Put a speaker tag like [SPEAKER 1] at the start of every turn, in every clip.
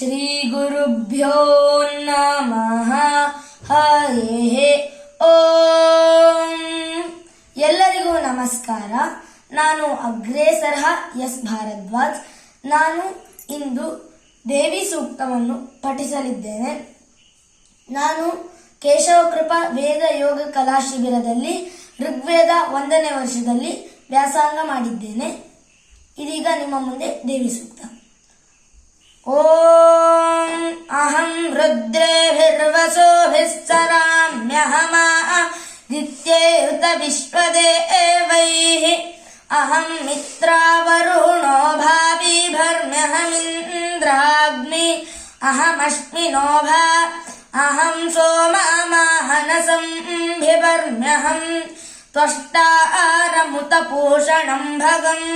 [SPEAKER 1] श्रीगुरुभ्यो नमः ಹರಿಃ ಓಂ ಎಲ್ಲರಿಗೂ ನಮಸ್ಕಾರ ನಾನು ಅಗ್ರೇಸರ ಎಸ್ ಭಾರದ್ವಾಜ್ ನಾನು ಇಂದು ದೇವಿ ಸೂಕ್ತವನ್ನು ಪಠಿಸಲಿದ್ದೇನೆ ನಾನು ಕೇಶವಕೃಪಾ ವೇದ ಯೋಗ ಕಲಾ ಶಿಬಿರದಲ್ಲಿ ಋಗ್ವೇದ ಒಂದನೇ ವರ್ಷದಲ್ಲಿ ವ್ಯಾಸಂಗ ಮಾಡಿದ್ದೇನೆ ಇದೀಗ ನಿಮ್ಮ ಮುಂದೆ ದೇವಿ ಸೂಕ್ತ ॐ अहम् रुद्रेभिर्वसोभिस्सराम्यहमा दित्यैरुतविश्वदेवैः अहम् मित्रावरुणो भावी भर्म्यहमिन्द्राग्नि अहमश्मिनो भा अहम् सोमामाहनसम्भिवर्म्यहम् त्वष्टारमुतपोषणम् भगम्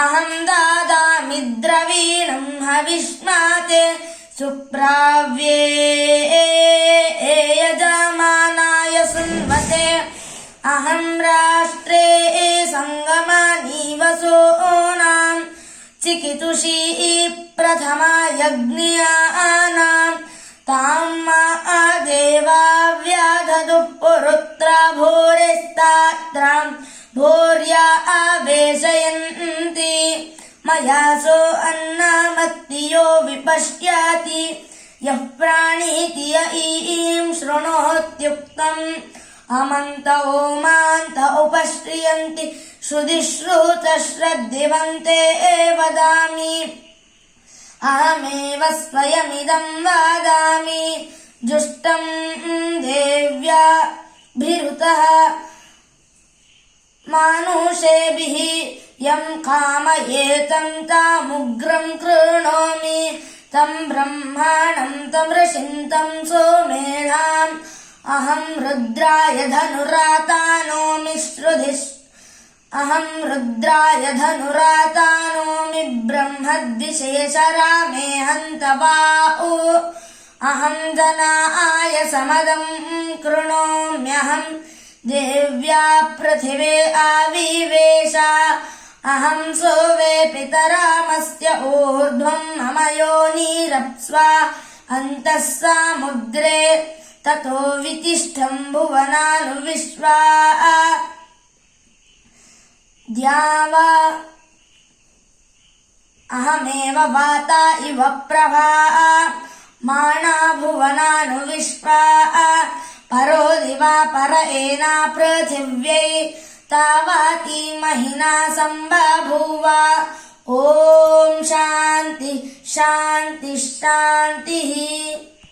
[SPEAKER 1] अहम् दा द्रवीणं हविष्माते सुप्राव्ये यजमानाय सुन्वते। अहं राष्ट्रे सङ्गमानीवसोनां चिकितुषी प्रथमा यज्ञानाम् तां मा देवा व्याधदुः पुरुत्रा भूरिस्तात्रां भूर्या आवेशयन्ति मया सो अन्नामत्ति यो विपश्याति। यः प्राणीति य ईं शृणोत्युक्तम्। अमन्त ओमान्त उपश्रियन्ति। श्रुतिश्रुत श्रद्धिवन्ते वदामि अहमेव स्वयमिदं वदामि। जुष्टं देव्याभिरुतः। मानुषेभिः यम् कामयेतम् तामुग्रम् कृणोमि तं ब्रह्माणं तमृशन्तं सोमे श्रु अहं रुद्राय धनुराता नोमि ब्रह्मद्विशेष रामे हन्त वा उ अहं धना आय समदं कृणोम्यहम् देव्या पृथिवे आविवेश। अहं सोवे पितरामस्य ऊर्ध्वं मम योनिरप्स्वा अन्तः सामुद्रे ततो वितिष्ठं भुवनानुविश्वा द्यावा अहमेव वाता इव प्रभा माणा भुवनानुविश्वा परो दिवा पर एना पृथिव्यै तावाती महिना सम्बभूव ॐ शान्ति शान्ति।